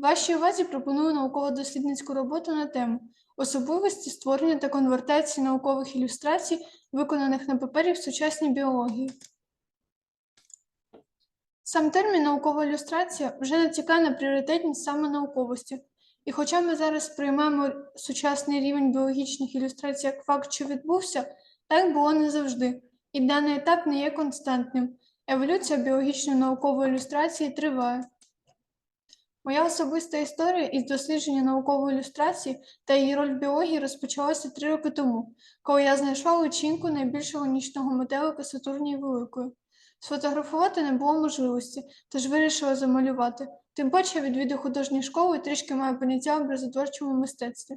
Вашій увазі пропоную науково-дослідницьку роботу на тему особливості створення та конвертації наукових ілюстрацій, виконаних на папері в сучасній біології. Сам термін наукова ілюстрація вже натякає на пріоритетність саме науковості. І хоча ми зараз сприймаємо сучасний рівень біологічних ілюстрацій як факт, що відбувся, так було не завжди, і даний етап не є константним. Еволюція біологічної наукової ілюстрації триває. Моя особиста історія із дослідження наукової ілюстрації та її роль в біології розпочалася три роки тому, коли я знайшла личинку найбільшого нічного метелика Сатурнії Великої. Сфотографувати не було можливості, тож вирішила замалювати. Тим паче відвідую художню школу і трішки маю поняття образотворчому мистецтві.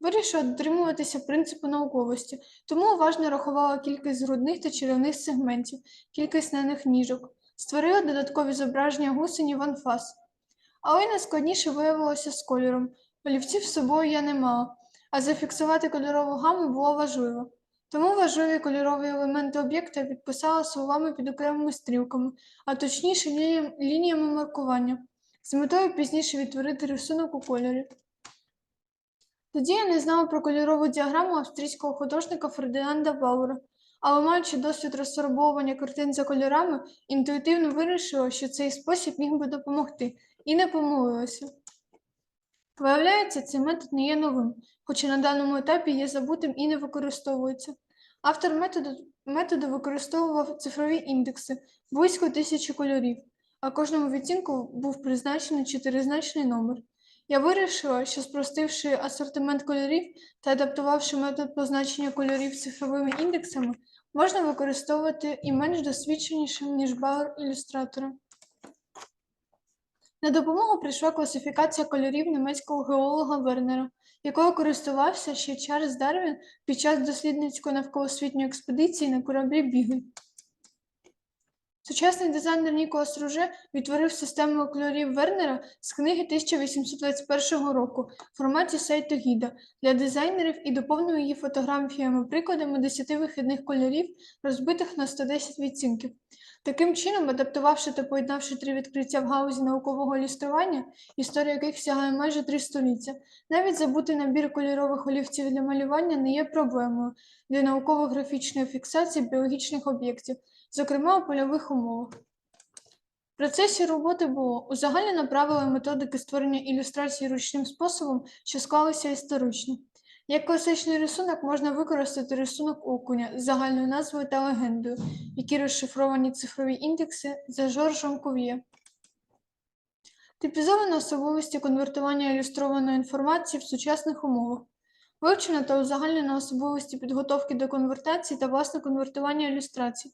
Вирішила дотримуватися принципу науковості, тому уважно рахувала кількість грудних та черевних сегментів, кількість наних ніжок, створила додаткові зображення гусені в анфас. Але найскладніше виявилося з кольором. Олівців з собою я не мала, а зафіксувати кольорову гаму було важливо. Тому важливі кольорові елементи об'єкта підписала словами під окремими стрілками, а точніше лініями маркування, з метою пізніше відтворити рисунок у кольорі. Тоді я не знала про кольорову діаграму австрійського художника Фердинанда Бауера, але маючи досвід розфарбовування картин за кольорами, інтуїтивно вирішила, що цей спосіб міг би допомогти, і не помилилася. Виявляється, цей метод не є новим, хоча на даному етапі є забутим і не використовується. Автор методу, методу використовував цифрові індекси близько тисячі кольорів, а кожному відтінку був призначений чотиризначний номер. Я вирішила, що спростивши асортимент кольорів та адаптувавши метод позначення кольорів цифровими індексами, можна використовувати і менш досвідченішим, ніж бауер ілюстратора. На допомогу прийшла класифікація кольорів німецького геолога Вернера, якою користувався ще Чарльз Дарвін під час дослідницької навколосвітньої експедиції на кораблі Бігль. Сучасний дизайнер Ніколас Руже відтворив систему кольорів Вернера з книги 1821 року в форматі сайту гіда для дизайнерів і доповнив її фотографіями-прикладами 10 вихідних кольорів, розбитих на 110 відцінків. Таким чином, адаптувавши та поєднавши три відкриття в гаузі наукового ілюстрування, історія яких сягає майже три століття, навіть забутий набір кольорових олівців для малювання не є проблемою для науково-графічної фіксації біологічних об'єктів, зокрема у польових умовах. В процесі роботи було узагальнено правила і методики створення ілюстрацій ручним способом, що склалися історично. Як класичний рисунок можна використати рисунок окуня з загальною назвою та легендою, які розшифровані цифрові індекси за Жоржем Кув'є. Типізовано особливості конвертування ілюстрованої інформації в сучасних умовах. Вивчено та узагальнено особливості підготовки до конвертації та власне конвертування ілюстрацій,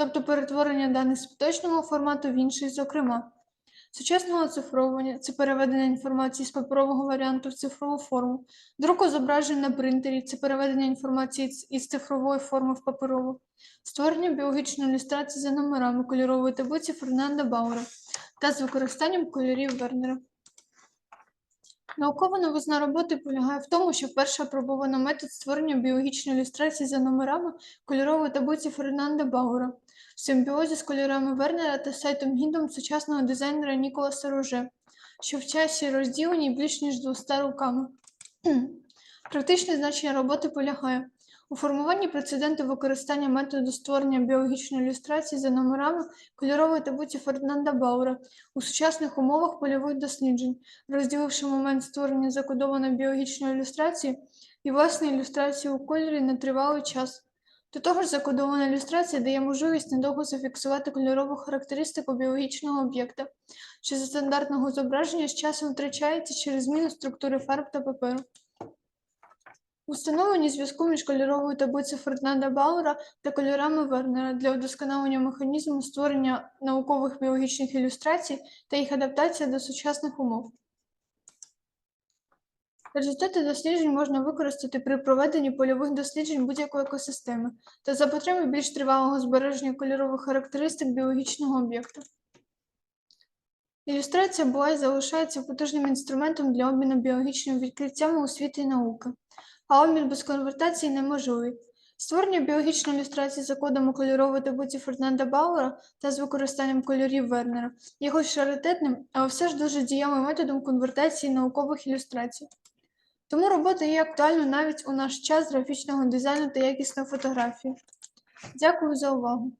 тобто перетворення даних з поточного формату в інший, зокрема. Сучасного оцифровування це переведення інформації з паперового варіанту в цифрову форму, друку зображень на принтері це переведення інформації із цифрової форми в паперову, створення біологічної ілюстрації за номерами кольорової таблиці Фернанда Бауера та з використанням кольорів Вернера. Наукова новизна роботи полягає в тому, що вперше опробовано метод створення біологічної ілюстрації за номерами кольорової таблиці Фернанда Баура в симбіозі з кольорами Вернера та сайтом гідом сучасного дизайнера Ніколаса Руже, що в часі розділені більш ніж 200 роками. Практичне значення роботи полягає у формуванні прецеденту використання методу створення біологічної ілюстрації за номерами кольорової таблиці Фернанда Бауера у сучасних умовах польових досліджень, розділивши момент створення закодованої біологічної ілюстрації і власне ілюстрації у кольорі на тривалий час. До того ж, закодована ілюстрація дає можливість надовго зафіксувати кольорову характеристику біологічного об'єкта, що за стандартного зображення з часом втрачається через зміну структури фарб та паперу. Установлення зв'язку між кольоровою таблицею Фердинанда Бауера та кольорами Вернера для удосконалення механізму створення наукових біологічних ілюстрацій та їх адаптація до сучасних умов. Результати досліджень можна використати при проведенні польових досліджень будь-якої екосистеми та за потреби більш тривалого збереження кольорових характеристик біологічного об'єкта. Ілюстрація була і залишається потужним інструментом для обміну біологічними відкриттями освіти і науки, а обмін без конвертації неможливий. Створення біологічної ілюстрації за кодом у кольорової таблиці Фернанда Бауера та з використанням кольорів Вернера є хоч раритетним, але все ж дуже дієвим методом конвертації наукових ілюстрацій. Тому робота є актуальною навіть у наш час графічного дизайну та якісної фотографії. Дякую за увагу.